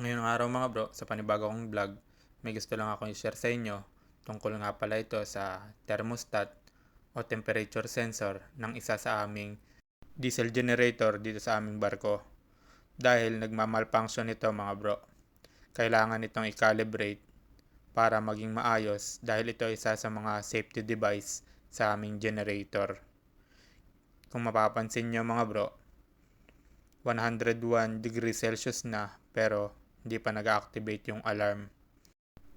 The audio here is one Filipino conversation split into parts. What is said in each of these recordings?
Ngayong araw mga bro, sa panibago kong vlog, may gusto lang akong i-share sa inyo tungkol nga pala ito sa thermostat o temperature sensor ng isa sa aming diesel generator dito sa aming barko. Dahil nagmamalfunction ito mga bro. Kailangan itong i-calibrate para maging maayos dahil ito isa sa mga safety device sa aming generator. Kung mapapansin nyo mga bro, 101 degrees Celsius na pero hindi pa nag-activate yung alarm.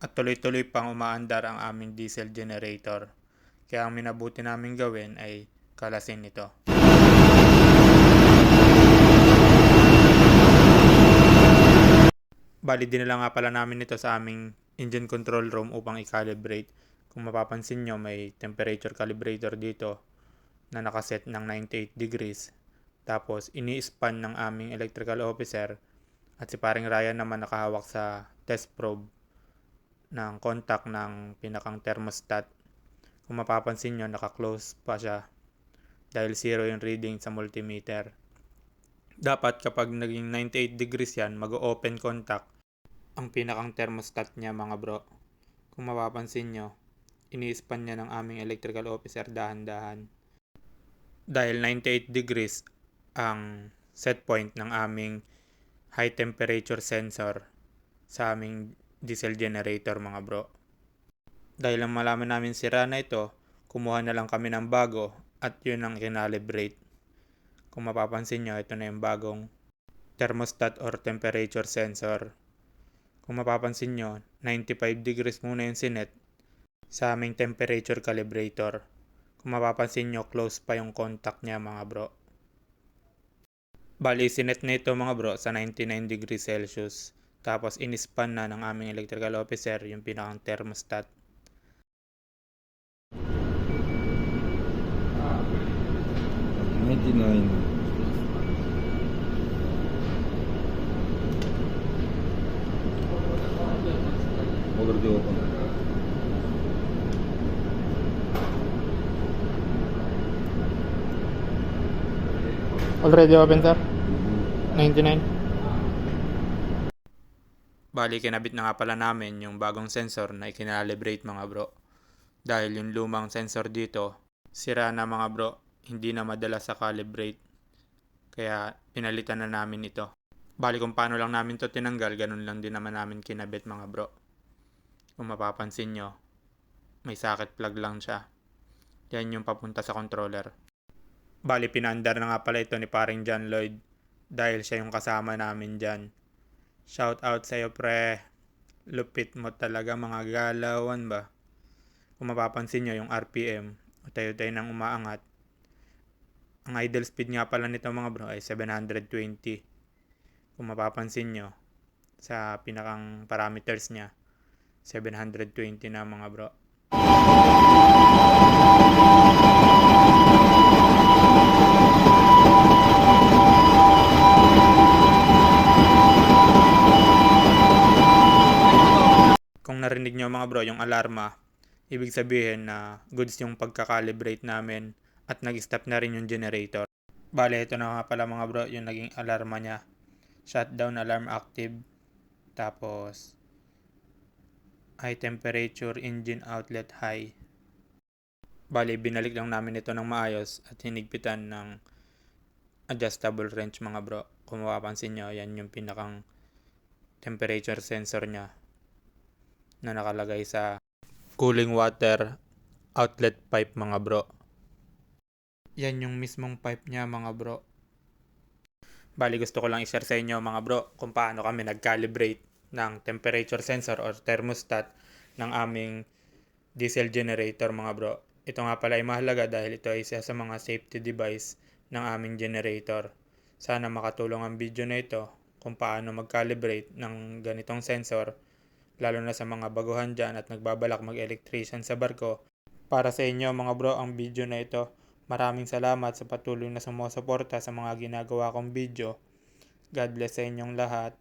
At tuloy-tuloy pang umaandar ang aming diesel generator. Kaya ang minabuti namin gawin ay kalasin ito. Bali dinala nga pala namin ito sa aming engine control room upang i-calibrate. Kung mapapansin nyo may temperature calibrator dito na nakaset ng 98 degrees. Tapos ini-span ng aming electrical officer at si paring Ryan naman nakahawak sa test probe ng contact ng pinakang thermostat. Kung mapapansin nyo, naka-close pa siya dahil zero yung reading sa multimeter. Dapat kapag naging 98 degrees yan, mag-open contact ang pinakang thermostat niya mga bro. Kung mapapansin nyo, ini-span niya ng aming electrical officer dahan-dahan. Dahil 98 degrees ang set point ng aming high temperature sensor sa aming diesel generator mga bro. Dahil lang malaman namin sira na ito, kumuha na lang kami ng bago at yun ang kinalibrate. Kung mapapansin nyo, ito na yung bagong thermostat or temperature sensor. Kung mapapansin nyo, 95 degrees muna yung sinet sa aming temperature calibrator. Kung mapapansin nyo, close pa yung contact niya mga bro. Bali, sinet na ito mga bro sa 99 degrees Celsius. Tapos inispan na ng aming electrical officer yung pinakang thermostat. Ninety-nine. Already open. Already open sir? 99? Bali, kinabit na nga pala namin yung bagong sensor na ikinalibrate mga bro. Dahil yung lumang sensor dito, sira na mga bro, hindi na madala sa calibrate. Kaya pinalitan na namin ito. Bali kung paano lang namin to tinanggal, ganun lang din naman namin kinabit mga bro. Kung mapapansin nyo, may socket plug lang siya. Yan yung papunta sa controller. Bali, pinandar na nga pala ito ni paring John Lloyd dahil siya yung kasama namin dyan. Shout out sa'yo pre. Lupit mo talaga mga galawan ba? Kung mapapansin nyo yung RPM, tayo-tayo nang umaangat. Ang idle speed nga pala nito mga bro ay 720. Kung mapapansin nyo, sa pinakang parameters niya, 720 na mga bro. Kung narinig nyo mga bro yung alarma, ibig sabihin na goods yung pagkakalibrate namin at nag-stop na rin yung generator. Bale, ito na nga pala mga bro yung naging alarma niya. Shutdown alarm active. Tapos, high temperature engine outlet high. Bali, binalik lang namin ito ng maayos at hinigpitan ng adjustable wrench mga bro. Kung mapapansin nyo, yan yung pinakang temperature sensor niya na nakalagay sa cooling water outlet pipe mga bro. Yan yung mismong pipe niya mga bro. Bali gusto ko lang i-share sa inyo mga bro kung paano kami nag-calibrate ng temperature sensor or thermostat ng aming diesel generator mga bro. Ito nga pala ay mahalaga dahil ito ay isa sa mga safety device ng aming generator. Sana makatulong ang video na ito kung paano mag-calibrate ng ganitong sensor lalo na sa mga baguhan dyan at nagbabalak mag-electrician sa barko. Para sa inyo mga bro ang video na ito. Maraming salamat sa patuloy na sumusuporta sa mga ginagawa kong video. God bless sa inyong lahat.